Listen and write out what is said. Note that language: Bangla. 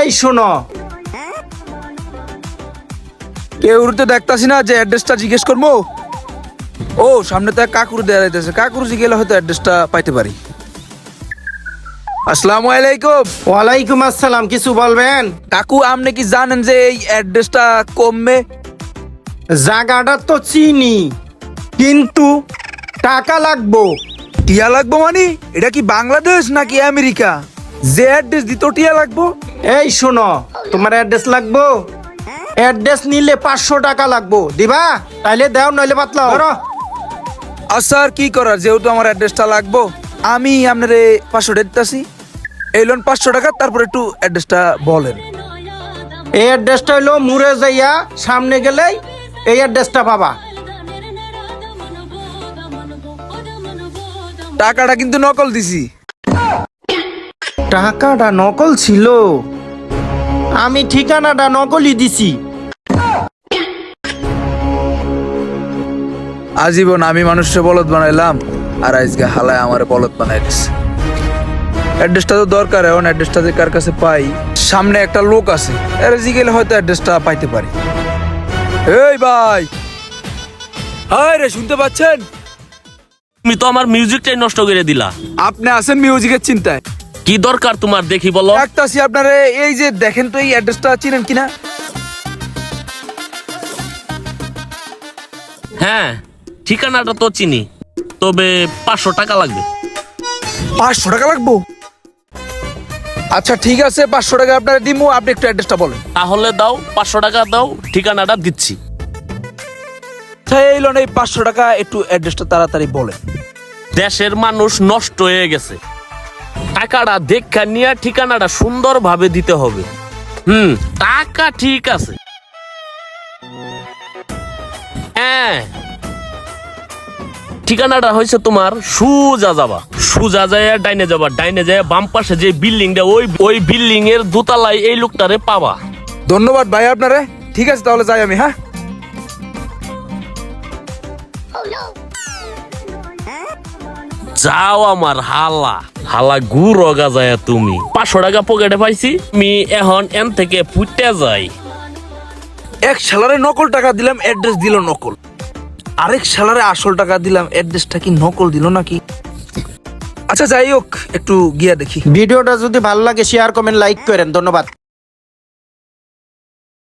এই শোনো। কেউ তো দেখতাছি না যে অ্যাড্রেসটা জিজ্ঞেস করব? ও সামনে তো এক কাকুর দেওয়া যাইতেছে। কাকুর গেলে হয়তো অ্যাড্রেসটা পাইতে পারি। আসসালামু আলাইকুম। ওয়ালাইকুম আসসালাম কিছু বলবেন? কাকু আপনি কি জানেন যে এই অ্যাড্রেসটা কমবে জায়গাটা তো চিনি কিন্তু টাকা লাগবো। টিয়া লাগবো মানে? এটা কি বাংলাদেশ নাকি আমেরিকা? যে অ্যাড্রেস দিত টিয়া লাগবো? এই শোনো তোমার অ্যাড্রেস লাগবো? অ্যাড্রেস নিলে পাঁচশো টাকা লাগবো। দিবা? তাইলে দাও নইলে পাতলা ধরো। আচ্ছা আর কি করার? যেহেতু আমার অ্যাড্রেসটা লাগবো আমি আপনার পাঁচশো দিতেছি। এই লোন পাঁচশো টাকা তারপর একটু অ্যাড্রেসটা বলেন। এই অ্যাড্রেসটা হইল মুড়ে যাইয়া সামনে গেলেই এই অ্যাড্রেসটা পাবা। টাকাটা কিন্তু নকল দিছি। টাকাটা নকল ছিল। আমি ঠিকানাটা নকলই দিছি। আজীবন আমি মানুষকে বলদ বানাইলাম আর আজকে হালায় আমার বলদ বানাই অ্যাড্রেসটা তো দরকার এখন অ্যাড্রেসটা যে কার কাছে পাই সামনে একটা লোক আছে এর জিগেলে হয়তো অ্যাড্রেসটা পাইতে পারি। এই ভাই! হায় রে শুনতে পাচ্ছেন? তুমি তো আমার মিউজিকটাই নষ্ট করে দিলা। আপনি আছেন মিউজিকের চিন্তায়। কি দরকার তোমার দেখি বলো? একটাছি আপনার এই যে দেখেন তো এই অ্যাড্রেসটা চিনেন কিনা? হ্যাঁ ঠিকানাটা তো চিনি তবে পাঁচশো টাকা লাগবে। পাঁচশো টাকা লাগবো? আচ্ছা ঠিক আছে পাঁচশো টাকা আপনার দিমু আপনি একটু অ্যাড্রেসটা বলেন। তাহলে দাও পাঁচশো টাকা দাও ঠিকানাটা দিচ্ছি। আচ্ছা এই লোন এই পাঁচশো টাকা একটু অ্যাড্রেসটা তাড়াতাড়ি বলেন। দেশের মানুষ নষ্ট হয়ে গেছে। টাকাটা দেখা নিয়ে ঠিকানাটা সুন্দরভাবে দিতে হবে। হুম টাকা ঠিক আছে। হ্যাঁ। ঠিকানাটা হয়েছে তোমার সুজা যাবা। সুজা যায় ডাইনে যাবা ডাইনে যায় বাম পাশে যে বিল্ডিংটা ওই ওই বিল্ডিং এর দোতলায় এই লোকটারে পাবা। ধন্যবাদ ভাই আপনারে। ঠিক আছে তাহলে যাই আমি হ্যাঁ? যাও আমার হালা। হালা গুড় যায় তুমি। পাঁচশো টাকা পকেটে পাইছি আমি এখন এন থেকে ফুটে যাই। এক সালারে নকল টাকা দিলাম অ্যাড্রেস দিল নকল। আরেক সালারে আসল টাকা দিলাম অ্যাড্রেসটা কি নকল দিল নাকি? আচ্ছা যাই হোক একটু গিয়া দেখি। ভিডিওটা যদি ভালো লাগে শেয়ার কমেন্ট লাইক করেন। ধন্যবাদ।